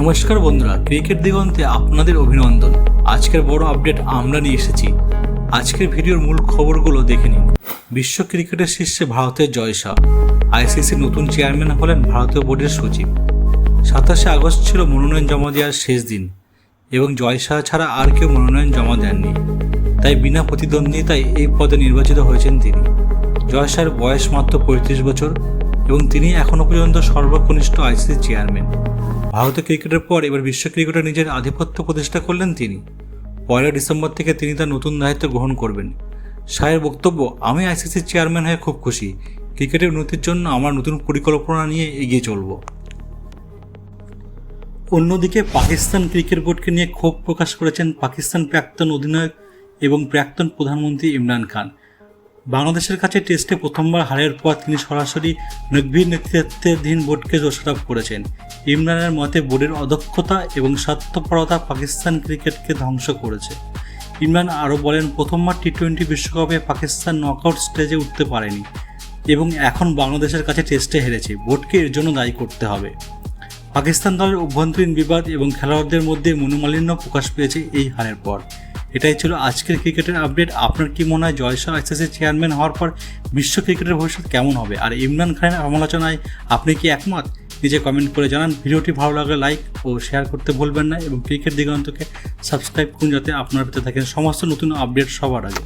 নমস্কার বন্ধুরা, ক্রিকেট দিগন্তে আপনাদের অভিনন্দন। আজকের বড় আপডেট আমরা নিয়ে এসেছি। আজকের ভিডিওর মূল খবরগুলো দেখে নিন। বিশ্ব ক্রিকেটের শীর্ষে ভারতের জয় শাহ আইসিসির নতুন চেয়ারম্যান হলেন ভারতীয় বোর্ডের সচিব। সাতাশে আগস্ট ছিল মনোনয়ন জমা দেওয়ার শেষ দিন, এবং জয় শাহ ছাড়া আর কেউ মনোনয়ন জমা দেননি। তাই বিনা প্রতিদ্বন্দ্বিতায় এই পদে নির্বাচিত হয়েছেন তিনি। জয় শাহের বয়স মাত্র পঁয়ত্রিশ বছর এবং তিনি এখনও পর্যন্ত সর্বকনিষ্ঠ আইসিসি চেয়ারম্যান। ভারতীয় ক্রিকেটের পর এবার বিশ্ব ক্রিকেটে নিজের আধিপত্য প্রতিষ্ঠা করলেন তিনি। পয়লা ডিসেম্বর থেকে তিনি তার নতুন দায়িত্ব গ্রহণ করবেন। শাহের বক্তব্য, আমি আইসিসির চেয়ারম্যান হয়ে খুব খুশি। ক্রিকেটের উন্নতির জন্য আমার নতুন পরিকল্পনা নিয়ে এগিয়ে চলব। অন্যদিকে পাকিস্তান ক্রিকেট বোর্ডকে নিয়ে ক্ষোভ প্রকাশ করেছেন পাকিস্তান প্রাক্তন অধিনায়ক এবং প্রাক্তন প্রধানমন্ত্রী ইমরান খান। বাংলাদেশের কাছে টেস্টে প্রথমবার হারের পর তিনি সরাসরি নকভির নেতৃত্বাধীন বোর্ডকে দোষারোপ করেছেন। ইমরানের মতে বোর্ডের অদক্ষতা এবং স্বার্থপরতা পাকিস্তান ক্রিকেটকে ধ্বংস করেছে। ইমরান আরও বলেন, প্রথমবার টি টোয়েন্টি বিশ্বকাপে পাকিস্তান নকআউট স্টেজে উঠতে পারেনি এবং এখন বাংলাদেশের কাছে টেস্টে হেরেছে। বোর্ডকে এর জন্য দায়ী করতে হবে। পাকিস্তান দলের অভ্যন্তরীণ বিবাদ এবং খেলোয়াড়দের মধ্যে মনোমালিন্য প্রকাশ পেয়েছে এই হারের পর। এটাই ছিল আজকের ক্রিকেটের আপডেট। আপনার কি মনে হয় জয়শাহ এক্সেসের চেয়ারম্যান হওয়ার পর বিশ্ব ক্রিকেটের ভবিষ্যৎ কেমন হবে? আর ইমরান খানের সমালোচনায় আপনি কি একমত? নিজে কমেন্ট করে জানান। ভিডিওটি ভালো লাগলে লাইক ও শেয়ার করতে ভুলবেন না এবং ক্রিকেট দিগন্তকে সাবস্ক্রাইব করুন যাতে আপনার পেতে থাকেন সমস্ত নতুন আপডেট সবার আগে।